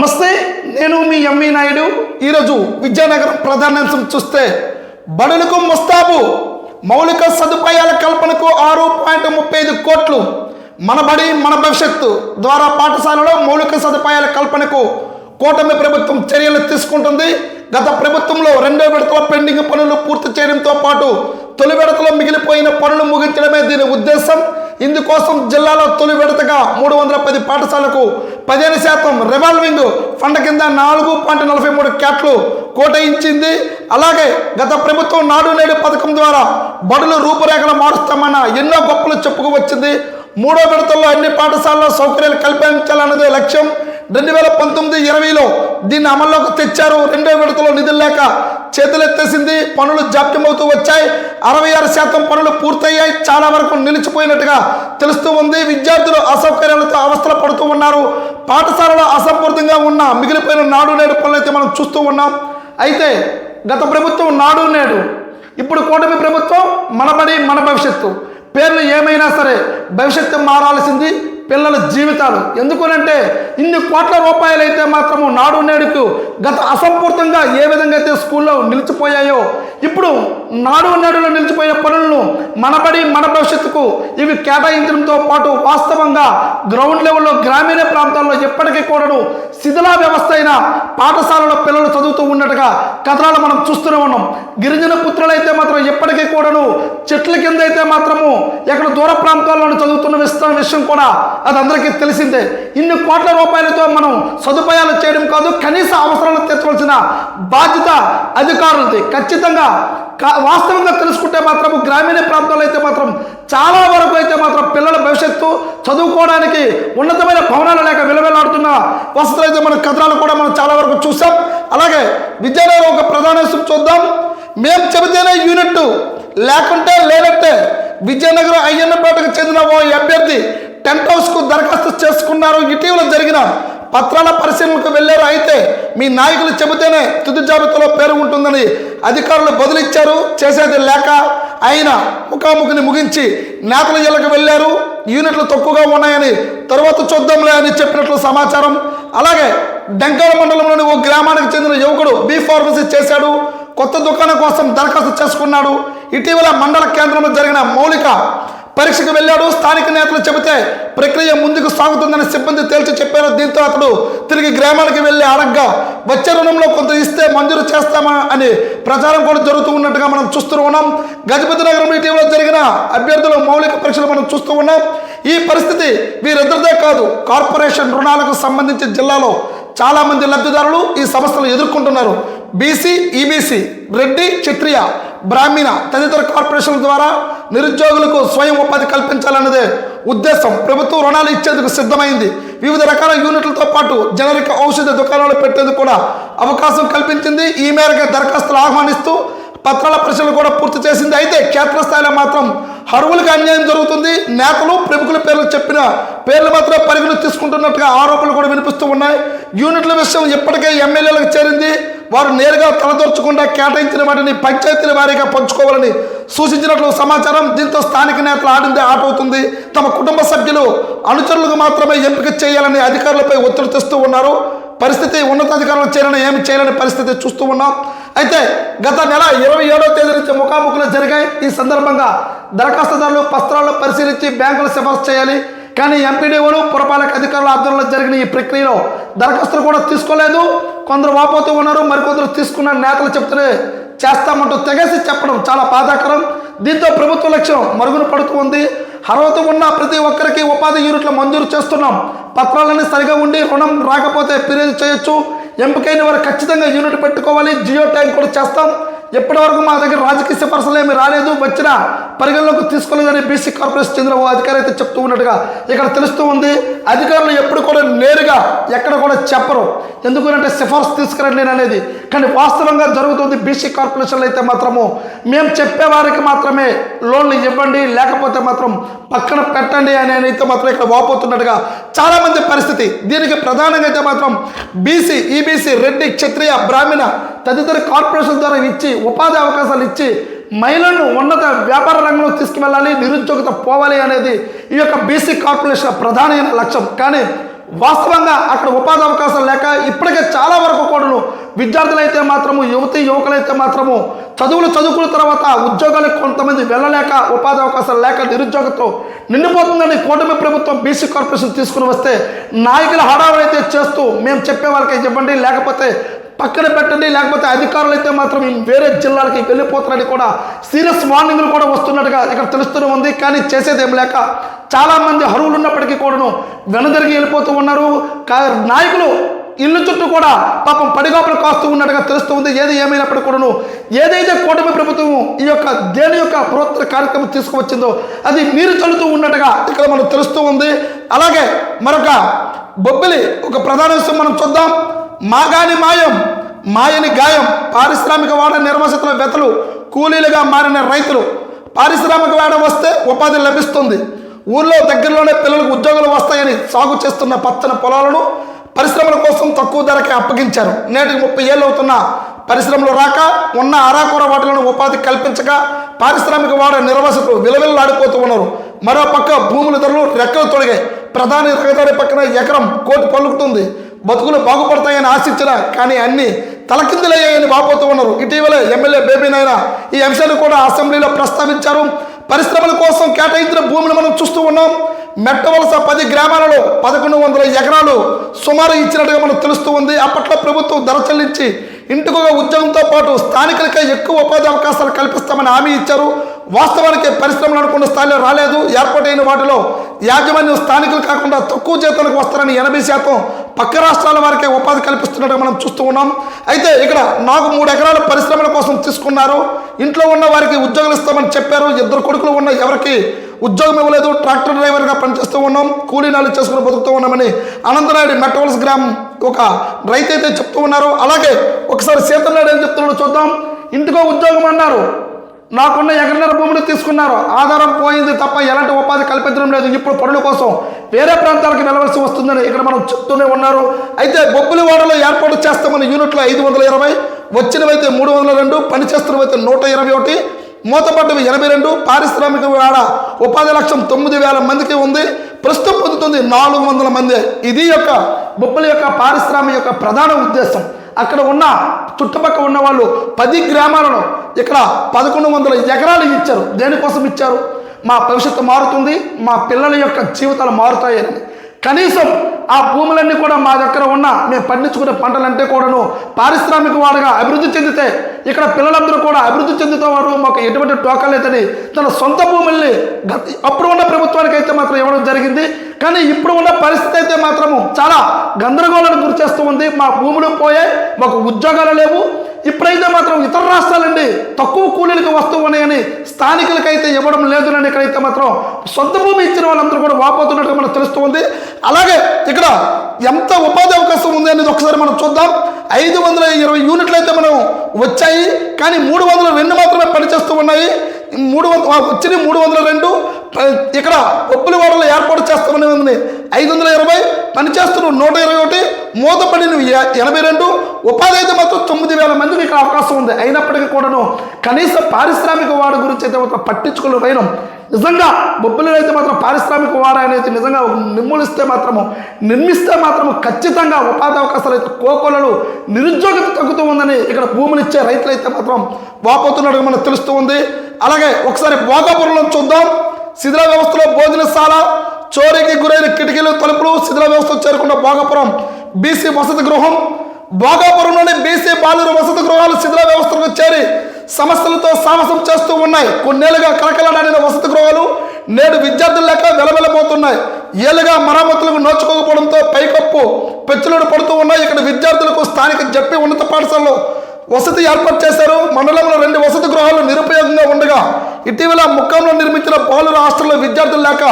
నమస్తే నేను మీ ఎంవి నాయుడు. ఈరోజు విద్యానగరం ప్రధానాంశం చూస్తే బడులకు ముస్తాబు మౌలిక సదుపాయాల కల్పనకు ఆరు పాయింట్ ముప్పై ఐదు కోట్లు. మన బడి మన భవిష్యత్తు ద్వారా పాఠశాలలో మౌలిక సదుపాయాల కల్పనకు కూటమి ప్రభుత్వం చర్యలు తీసుకుంటుంది. గత ప్రభుత్వంలో రెండో విడతల పెండింగ్ పనులు పూర్తి చేయడంతో పాటు తొలి విడతలో మిగిలిపోయిన పనులు ముగించడమే దీని ఉద్దేశం. ఇందుకోసం జిల్లాలో తొలి విడతగా మూడు వందల పది పాఠశాలకు పదిహేను శాతం రివాల్వింగ్ ఫండ్ కింద నాలుగు పాయింట్ నలభై మూడు క్యాట్లు కోటయించింది. అలాగే గత ప్రభుత్వం నాడు నేడు పథకం ద్వారా బడులు రూపురేఖలు మారుస్తామన్న ఎన్నో గొప్పలు చెప్పుకు వచ్చింది. మూడో విడతల్లో అన్ని పాఠశాలలో సౌకర్యాలు కల్పించాలన్నదే లక్ష్యం. రెండు వేల పంతొమ్మిది ఇరవైలో దీన్ని అమల్లోకి తెచ్చారు. రెండో విడతలో నిధులు లేక చేతులెత్తేసింది. పనులు జాప్యమవుతూ వచ్చాయి. అరవై ఆరు శాతం పనులు పూర్తయ్యాయి. చాలా వరకు నిలిచిపోయినట్టుగా తెలుస్తూ ఉంది. విద్యార్థులు అసౌకర్యాలతో అవస్థలు పడుతూ ఉన్నారు. పాఠశాలలో అసంపూర్తిగా ఉన్న మిగిలిపోయిన నాడు నేడు పనులైతే మనం చూస్తూ ఉన్నాం. అయితే గత ప్రభుత్వం నాడు నేడు ఇప్పుడు కూటమి ప్రభుత్వం మనబడి మన భవిష్యత్తు. పేర్లు ఏమైనా సరే భవిష్యత్తు మారాల్సింది పిల్లల జీవితాలు. ఎందుకనంటే ఇన్ని కోట్ల రూపాయలు అయితే మాత్రము నాడు నేడుకు గత అసంపూర్తంగా ఏ విధంగా అయితే స్కూల్లో నిలిచిపోయాయో ఇప్పుడు నాడు నేడులో నిలిచిపోయే పనులను మనబడి మన భవిష్యత్తుకు ఇవి కేటాయించడంతో పాటు వాస్తవంగా గ్రౌండ్ లెవెల్లో గ్రామీణ ప్రాంతాల్లో ఎప్పటికీ కూడాను శిథిలా వ్యవస్థ అయిన పాఠశాలలో పిల్లలు చదువుతూ ఉన్నట్టుగా కథనాలు మనం చూస్తూనే ఉన్నాం. గిరిజన పుత్రులైతే మాత్రం ఎప్పటికీ కూడాను చెట్ల కింద అయితే మాత్రము ఎక్కడ దూర ప్రాంతాల్లో చదువుతున్న విస్తున్న విషయం కూడా అది అందరికీ తెలిసిందే. ఇన్ని కోట్ల రూపాయలతో మనం సదుపాయాలు చేయడం కాదు కనీస అవసరాలు తీర్చవలసిన బాధ్యత అధికారులది. ఖచ్చితంగా కా- వాస్తవంగా తెలుసుకుంటే మాత్రం గ్రామీణ ప్రాంతాల్లో అయితే మాత్రం చాలా వరకు అయితే మాత్రం పిల్లల భవిష్యత్తు చదువుకోవడానికి ఉన్నతమైన భవనాలు లేక విలువలాడుతున్న వసతులు మన కథనాలు కూడా మనం చాలా వరకు చూసాం. అలాగే విజయనగరం ఒక ప్రధాన చూద్దాం. మేము చెబితేనే యూనిట్ లేకుంటే లేనట్టే విజయనగరం అయ్యన్నపేటకు చెందిన ఓ అభ్యర్థి టెంట్ హౌస్కు దరఖాస్తు చేసుకున్నారు. ఇటీవల జరిగిన పత్రాల పరిశీలనకు వెళ్ళారు. అయితే మీ నాయకులు చెబితేనే తుది జాబితాలో పేరు ఉంటుందని అధికారులు బదులిచ్చారు. చేసేది లేక ఆయన ముఖాముఖిని ముగించి నేతల ఇళ్ళకు వెళ్ళారు. యూనిట్లు తక్కువగా ఉన్నాయని తర్వాత చూద్దాంలే అని చెప్పినట్లు సమాచారం. అలాగే డెంకాల మండలంలోని ఓ గ్రామానికి చెందిన యువకుడు బీ ఫార్మసీ చేశాడు. కొత్త దుకాణం కోసం దరఖాస్తు చేసుకున్నాడు. ఇటీవల మండల కేంద్రంలో జరిగిన మౌలిక పరీక్షకు వెళ్ళాడు. స్థానిక నేతలు చెబితే ప్రక్రియ ముందుకు సాగుతుందని సిబ్బంది తేల్చి చెప్పారు. దీంతో అతడు తిరిగి గ్రామానికి వెళ్ళి అడగ్గా వచ్చే రుణంలో కొంత ఇస్తే మంజూరు చేస్తామా అని ప్రచారం కూడా జరుగుతూ ఉన్నట్టుగా మనం చూస్తూ ఉన్నాం. గజపతి నగరంలో ఇటీవల జరిగిన అభ్యర్థుల మౌలిక పరీక్షలు మనం చూస్తూ ఉన్నాం. ఈ పరిస్థితి వీరిద్దరిదే కాదు. కార్పొరేషన్ రుణాలకు సంబంధించి జిల్లాలో చాలామంది లబ్ధిదారులు ఈ సమస్యలు ఎదుర్కొంటున్నారు. బీసీ ఈబీసీ రెడ్డి క్షత్రియ బ్రాహ్మణ తదితర కార్పొరేషన్ల ద్వారా నిరుద్యోగులకు స్వయం ఉపాధి కల్పించాలన్నదే ఉద్దేశం. ప్రభుత్వం రుణాలు ఇచ్చేందుకు సిద్ధమైంది. వివిధ రకాల యూనిట్లతో పాటు జనరిక ఔషధ దుకాణాలు పెట్టేందుకు కూడా అవకాశం కల్పించింది. ఈ మేరకు దరఖాస్తులు ఆహ్వానిస్తూ పత్రాల పరిశీలన కూడా పూర్తి చేసింది. అయితే క్షేత్రస్థాయిలో మాత్రం హరువులకు అన్యాయం జరుగుతుంది. నేతలు ప్రముఖుల పేర్లు చెప్పిన పేర్లు మాత్రం పరిగణ తీసుకుంటున్నట్టుగా ఆరోపణలు కూడా వినిపిస్తూ ఉన్నాయి. యూనిట్ల విషయం ఇప్పటికే ఎమ్మెల్యేలకు చేరింది. వారు నేరుగా తలదొర్చకుండా కేటాయించిన వాటిని పంచాయతీల వారీగా పంచుకోవాలని సూచించినట్లు సమాచారం దీంతో స్థానిక నేతలు ఆడిందే ఆట అవుతుంది తమ కుటుంబ సభ్యులు అనుచరులకు మాత్రమే ఎంపిక చేయాలని అధికారులపై ఒత్తిడి తెస్తూ ఉన్నారు. పరిస్థితి ఉన్నతాధికారులు చేరిన ఏమి చేయలేని పరిస్థితి చూస్తూ ఉన్నాం. అయితే గత నెల ఇరవై ఏడో తేదీ నుంచి ముఖాముఖులు జరిగాయి. ఈ సందర్భంగా దరఖాస్తుదారులు పత్రాలను పరిశీలించి బ్యాంకులు సిఫార్సు చేయాలి. కానీ ఎంపీడీఓలు పురపాలక అధికారుల ఆధ్వర్యంలో జరిగిన ఈ ప్రక్రియలో దరఖాస్తులు కూడా తీసుకోలేదు. కొందరు వాపోతూ ఉన్నారు మరికొందరు తీసుకున్న నేతలు చెప్తూనే చేస్తామంటూ తెగేసి చెప్పడం చాలా బాధాకరం. దీంతో ప్రభుత్వ లక్ష్యం మరుగున పడుతుంది అర్హత ఉన్న ప్రతి ఒక్కరికి ఉపాధి యూనిట్లు మంజూరు చేస్తున్నాం. పత్రాలన్నీ సరిగా ఉండి రుణం రాకపోతే ఫిర్యాదు చేయొచ్చు. ఎంపికైన వారు ఖచ్చితంగా యూనిట్ పెట్టుకోవాలి. జియో ట్యాంక్ కూడా చేస్తాం. ఇప్పటివరకు మా దగ్గర రాజకీయ సిఫార్సులు ఏమి రాలేదు వచ్చినా పరిగణలోకి తీసుకోలేదని బీసీ కార్పొరేషన్ చెందిన ఓ అధికారి అయితే చెప్తూ ఉన్నట్టుగా ఇక్కడ తెలుస్తూ ఉంది. అధికారులు ఎప్పుడు కూడా నేరుగా ఎక్కడ కూడా చెప్పరు. ఎందుకంటే సిఫార్సు తీసుకురండి అనేది కానీ వాస్తవంగా జరుగుతుంది బీసీ కార్పొరేషన్లు అయితే మాత్రము. మేము చెప్పేవారికి మాత్రమే లోన్లు ఇవ్వండి లేకపోతే మాత్రం పక్కన పెట్టండి అని అయితే మాత్రం ఇక్కడ వాపోతున్నట్టుగా చాలామంది పరిస్థితి. దీనికి ప్రధానంగా అయితే మాత్రం బీసీ ఈబీసీ రెడ్డి క్షత్రియ బ్రాహ్మణ తదితర కార్పొరేషన్ ద్వారా ఇచ్చి ఉపాధి అవకాశాలు ఇచ్చి మహిళలను ఉన్నత వ్యాపార రంగంలో తీసుకువెళ్ళాలి నిరుద్యోగత పోవాలి అనేది ఈ యొక్క బీసీ కార్పొరేషన్ ప్రధానమైన లక్ష్యం. కానీ వాస్తవంగా అక్కడ ఉపాధి అవకాశం లేక ఇప్పటికే చాలా వరకు కూడాను విద్యార్థులైతే మాత్రము యువతి యువకులైతే మాత్రము చదువులు చదువుకున్న తర్వాత ఉద్యోగాలకు కొంతమంది వెళ్ళలేక ఉపాధి అవకాశాలు లేక నిరుద్యోగంతో నిండిపోతుందని కూటమి ప్రభుత్వం బీసీ కార్పొరేషన్ తీసుకుని వస్తే నాయకుల హడావులు అయితే చేస్తూ మేము చెప్పే వాళ్ళకి ఇవ్వండి లేకపోతే పక్కన పెట్టండి లేకపోతే అధికారులు అయితే మాత్రం వేరే జిల్లాలకి వెళ్ళిపోతారని కూడా సీరియస్ వార్నింగ్లు కూడా వస్తున్నట్టుగా ఇక్కడ తెలుస్తూనే ఉంది. కానీ చేసేది ఏం లేక చాలామంది అరువులు ఉన్నప్పటికీ కూడాను వెనదరిగి వెళ్ళిపోతూ ఉన్నారు. కా- నాయకులు ఇల్లు చుట్టూ కూడా పాపం పడిగాపులు కాస్తూ ఉన్నట్టుగా తెలుస్తూ ఉంది. ఏది ఏమైనప్పటికీ కూడాను ఏదైతే కూటమి ప్రభుత్వం ఈ యొక్క దేని యొక్క పురోత్తర కార్యక్రమం తీసుకువచ్చిందో అది మీరు చల్లుతూ ఉన్నట్టుగా ఇక్కడ మనకు తెలుస్తూ ఉంది. అలాగే మరొక బొబ్బిలి ఒక ప్రధాన విషయం మనం చూద్దాం. మాగాని మాయం మాయని గాయం పారిశ్రామిక వాడ నిర్వసితుల వెతలు కూలీలుగా మారిన రైతులు. పారిశ్రామిక వాడ వస్తే ఉపాధి లభిస్తుంది. ఊళ్ళో దగ్గరలోనే పిల్లలకు ఉద్యోగాలు వస్తాయని సాగు చేస్తున్న పచ్చని పొలాలను పరిశ్రమల కోసం తక్కువ ధరకే అప్పగించారు. నేటికి ముప్పై ఏళ్ళు అవుతున్న పరిశ్రమలు రాక ఉన్న అరాకూర వాటిలను ఉపాధి కల్పించక పారిశ్రామిక వాడ నిర్వాసితులు విలవిల్లాడిపోతూ ఉన్నారు. మరో పక్క భూముల ధరలు రెక్కలు తొలగాయి ప్రధాని రహదారి పక్కన ఎకరం కోటి పలుకుతుంది. బతుకులు బాగుపడతాయని ఆశించిన కానీ అన్ని తలకిందులయ్యాయని వాపోతూ ఉన్నారు. ఇటీవల ఎమ్మెల్యే బేబీ నాయన ఈ అంశాన్ని కూడా అసెంబ్లీలో ప్రస్తావించారు. పరిశ్రమల కోసం కేటాయించిన భూమిని మనం చూస్తూ ఉన్నాం. మెట్టవలస పది గ్రామాలలో పదకొండు వందల ఎకరాలు సుమారు ఇచ్చినట్టుగా మనకు తెలుస్తూ ఉంది. అప్పట్లో ప్రభుత్వం ధర చెల్లించి ఇంటికొక ఉద్యోగంతో పాటు స్థానికులకే ఎక్కువ ఉపాధి అవకాశాలు కల్పిస్తామని హామీ ఇచ్చారు. వాస్తవానికి పరిశ్రమలు అనుకున్న స్థాయిలో రాలేదు. ఏర్పాటైన వాటిలో యాజమాన్యం స్థానికులు కాకుండా తక్కువ జీతాలకు వస్తారని ఎనభై శాతం పక్క రాష్ట్రాల వారికే ఉపాధి కల్పిస్తున్నట్టు మనం చూస్తూ ఉన్నాం. అయితే ఇక్కడ నాకు మూడు ఎకరాల పరిశ్రమల కోసం తీసుకున్నారు. ఇంట్లో ఉన్న వారికి ఉద్యోగాలు ఇస్తామని చెప్పారు. ఇద్దరు కొడుకులు ఉన్న ఎవరికి ఉద్యోగం ఇవ్వలేదు. ట్రాక్టర్ డ్రైవర్గా పనిచేస్తూ ఉన్నాం. కూలీనాలు చేసుకుని బతుకుతూ ఉన్నామని అనంతనాయుడు మెట్రోల్స్ గ్రామం ఒక రైతు అయితే చెప్తూ ఉన్నారు. అలాగే ఒకసారి సీతనాయుడు ఏం చెప్తున్నాడో చూద్దాం. ఇంటికో ఉద్యోగం అన్నారు. నాకున్న ఎకరన్నర భూములు తీసుకున్నారు. ఆధారం పోయింది తప్ప ఎలాంటి ఉపాధి కల్పించడం లేదు. ఇప్పుడు పనుల కోసం వేరే ప్రాంతాలకు వెళ్ళవలసి వస్తుందని ఇక్కడ మనం చెప్తూనే ఉన్నారు. అయితే బొబ్బులి వాడలో ఏర్పాటు చేస్తామని యూనిట్లు ఐదు వందల ఇరవై వచ్చినవైతే మూడు వందల రెండు పనిచేస్తున్నవైతే నూట ఇరవై ఒకటి మూతపడ్డవి ఎనభై రెండు పారిశ్రామిక వాడ ఉపాధి లక్ష్యం తొమ్మిది వేల మందికి ఉంది. ప్రస్తుతం పొందుతుంది నాలుగు వందల మంది. ఇది యొక్క బొబ్బుల యొక్క పారిశ్రామిక యొక్క ప్రధాన ఉద్దేశం. అక్కడ ఉన్న చుట్టుపక్కల ఉన్న వాళ్ళు పది గ్రామాలను ఇక్కడ పదకొండు వందల ఎకరాలు ఇచ్చారు. దేనికోసం ఇచ్చారు? మా భవిష్యత్తు మారుతుంది మా పిల్లల యొక్క జీవితాలు మారుతాయని. కనీసం ఆ భూములన్నీ కూడా మా దగ్గర ఉన్న మేము పండించుకునే పంటలంటే కూడాను పారిశ్రామిక వాడుగా అభివృద్ధి చెందితే ఇక్కడ పిల్లలందరూ కూడా అభివృద్ధి చెందుతారు. మాకు ఎటువంటి టోకా లేదని తన సొంత భూముల్ని గత- అప్పుడు ఉన్న ప్రభుత్వానికి అయితే మాత్రం ఇవ్వడం జరిగింది. కానీ ఇప్పుడు ఉన్న పరిస్థితి అయితే మాత్రము చాలా గందరగోళానికి గురి చేస్తూ ఉంది. మా భూములు పోయాయి మాకు ఉద్యోగాలు లేవు. ఇప్పుడైతే మాత్రం ఇతర రాష్ట్రాలండి తక్కువ కూలీలకు వస్తూ ఉన్నాయని స్థానికులకైతే ఇవ్వడం లేదు అని ఇక్కడైతే మాత్రం సొంత భూమి ఇచ్చిన వాళ్ళందరూ కూడా వాపోతున్నట్టు మనకు తెలుస్తూ ఉంది. అలాగే ఇక్కడ ఎంత ఉపాధి అవకాశం ఉంది అనేది ఒకసారి మనం చూద్దాం. ఐదు వందల ఇరవై యూనిట్లు అయితే మనం వచ్చాయి. కానీ మూడు వందల రెండు మాత్రమే పనిచేస్తూ ఉన్నాయి. మూడు వందల వచ్చిన మూడు వందల రెండు ఇక్కడ ఒప్పుల వాడలో ఏర్పాటు చేస్తామని ఉంది. ఐదు వందల ఇరవై పనిచేస్తున్న నూట ఇరవై ఒకటి మూతపడిన ఎనభై రెండు ఉపాధి అయితే మాత్రం తొమ్మిది వేల మందికి ఇక్కడ అవకాశం ఉంది. అయినప్పటికీ కూడాను కనీస పారిశ్రామిక వాడు గురించి అయితే మాత్రం పట్టించుకుని పోయినాం నిజంగా బొబ్బులు అయితే మాత్రం పారిశ్రామిక వాడ అనేది నిజంగా నిర్మూలిస్తే మాత్రము నిర్మిస్తే మాత్రము ఖచ్చితంగా ఉపాధి అవకాశాలు అయితే కోకొలలు నిరుద్యోగత తగ్గుతూ ఉందని ఇక్కడ భూములు ఇచ్చే రైతులు అయితే మాత్రం వాపోతున్నట్టుగా మనకు తెలుస్తూ ఉంది. అలాగే ఒకసారి భోగాపురంలో చూద్దాం. శిథిల వ్యవస్థలో భోజనశాల చోరీకి గురైన కిటికీలు తలుపులు శిథిల వ్యవస్థ చేరుకున్న భోగాపురం బీసీ వసతి గృహం భోగాపురంలోని బీసీ బాలుర వసతి గృహాలు శిథిల వ్యవస్థకు చేరి సమస్యలతో సాహసం చేస్తూ ఉన్నాయి. కొన్నేళ్ళుగా కలకలడాడిన వసతి గృహాలు నేడు విద్యార్థులు లేక వెలవెలబోతున్నాయి. ఏళ్ళుగా మరమ్మతులకు నోచుకోకపోవడంతో పైకప్పు పెచ్చులను పడుతూ ఉన్నాయి. ఇక్కడ విద్యార్థులకు స్థానిక జప్పి ఉన్నత పాఠశాలలో వసతి ఏర్పాటు చేశారు. మండలంలో రెండు వసతి గృహాలు నిరుపయోగంగా ఉండగా ఇటీవల ముఖంలో నిర్మించిన పలు రాష్ట్రంలో విద్యార్థులు లేక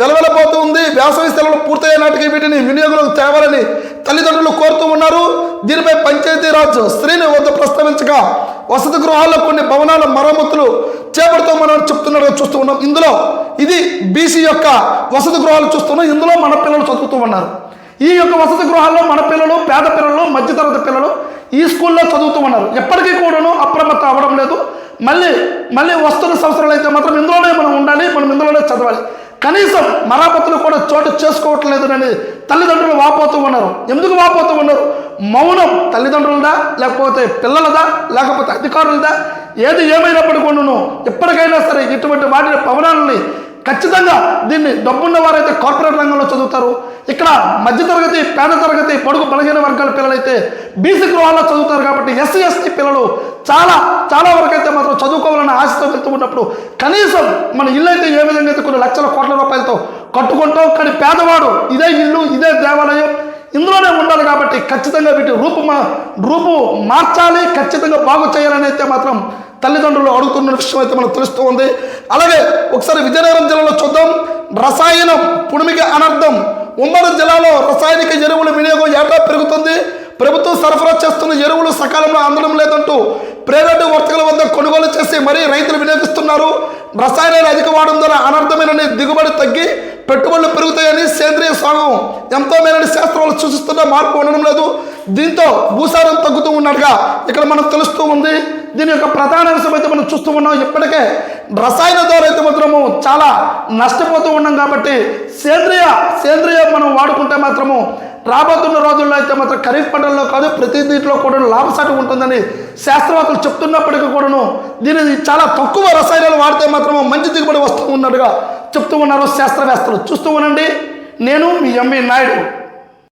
వెలవెలబోతూ ఉంది. వేసవి సెలవులు పూర్తయ్యే నాటికి వీటిని వినియోగంలోకి తేవాలని తల్లిదండ్రులు కోరుతూ ఉన్నారు. దీనిపై పంచాయతీరాజ్ శ్రీని వద్ద ప్రస్తావించగా వసతి గృహాల్లో కొన్ని భవనాల మరమ్మతులు చేపడుతామని చెప్తున్నట్టు చూస్తూ ఉన్నాం. ఇందులో ఇది బీసీ యొక్క వసతి గృహాలు చూస్తున్నాం ఇందులో మన పిల్లలు చదువుతూ ఉన్నారు. ఈ యొక్క వసతి గృహాల్లో మన పిల్లలు పేద పిల్లలు మధ్యతరగతి పిల్లలు ఈ స్కూల్లో చదువుతూ ఉన్నారు ఎప్పటికీ కూడాను అప్రమత్తం అవ్వడం లేదు. మళ్ళీ మళ్ళీ వస్తున్న సంవత్సరాలు అయితే మాత్రం ఇందులోనే మనం ఉండాలి మనం ఇందులోనే చదవాలి. కనీసం మరాపతులు కూడా చోటు చేసుకోవట్లేదునని తల్లిదండ్రులు వాపోతూ ఉన్నారు. ఎందుకు వాపోతూ ఉన్నారు? మౌనం తల్లిదండ్రులదా లేకపోతే పిల్లలదా లేకపోతే అధికారులదా? ఏది ఏమైనప్పటికీ కూడాను ఎప్పటికైనా సరే ఇటువంటి వాటిని పవనాలని ఖచ్చితంగా దీన్ని డబ్బున్న వారైతే కార్పొరేట్ రంగంలో చదువుతారు. ఇక్కడ మధ్యతరగతి పేద తరగతి పొడుగు బలహీన వర్గాల పిల్లలైతే బీసీ గృహాల్లో చదువుతారు కాబట్టి ఎస్సీ ఎస్టీ పిల్లలు చాలా చాలా వరకు అయితే మాత్రం చదువుకోవాలన్న ఆశతో వెళ్తూ ఉన్నప్పుడు కనీసం మన ఇల్లు అయితే ఏ విధంగా అయితే కొన్ని లక్షల కోట్ల రూపాయలతో కట్టుకుంటాం కానీ పేదవాడు ఇదే ఇల్లు ఇదే దేవాలయం ఇందులోనే ఉండాలి కాబట్టి ఖచ్చితంగా వీటి రూపు మా రూపు మార్చాలి ఖచ్చితంగా బాగు చేయాలని అయితే మాత్రం తల్లిదండ్రులు అడుగుతున్న విషయం అయితే మనకు తెలుస్తూ ఉంది. అలాగే ఒకసారి విజయనగరం జిల్లాలో చూద్దాం. రసాయనం పుడిమికి అనర్థం. ఉమ్మడి జిల్లాలో రసాయనిక ఎరువుల వినియోగం ఏటా పెరుగుతుంది? ప్రభుత్వం సరఫరా చేస్తున్న ఎరువులు సకాలంలో అందడం లేదంటూ ప్రైవేటు వర్తకుల వద్ద కొనుగోలు చేసి మరీ రైతులు వినియోగిస్తున్నారు. రసాయనాలు అధిక వాడడం ద్వారా అనర్థమైన దిగుబడి తగ్గి పెట్టుబడులు పెరుగుతాయని సేంద్రియ సాగం. ఎంతో మేరని శాస్త్రాలు సూచిస్తున్న మార్పు ఉండడం లేదు. దీంతో భూసారం తగ్గుతూ ఉన్నట్టుగా ఇక్కడ మనకు తెలుస్తూ ఉంది. దీని యొక్క ప్రధాన అంశం అయితే మనం చూస్తూ ఉన్నాం. ఇప్పటికే రసాయన ద్వారా అయితే మాత్రము చాలా నష్టపోతూ ఉన్నాం కాబట్టి సేంద్రియ సేంద్రియ మనం వాడుకుంటే మాత్రము రాబోతున్న రోజుల్లో అయితే మాత్రం ఖరీఫ్ పంటల్లో కాదు ప్రతి దీంట్లో కూడా లాభసాటి ఉంటుందని శాస్త్రవేత్తలు చెప్తున్నప్పటికీ కూడాను దీనిని చాలా తక్కువ రసాయనాలు వాడితే మాత్రము మంచి దిగుబడి వస్తూ ఉన్నట్టుగా చెప్తూ ఉన్నారు శాస్త్రవేత్తలు. చూస్తూ ఉండండి. నేను మీ ఎంఈ నాయుడు.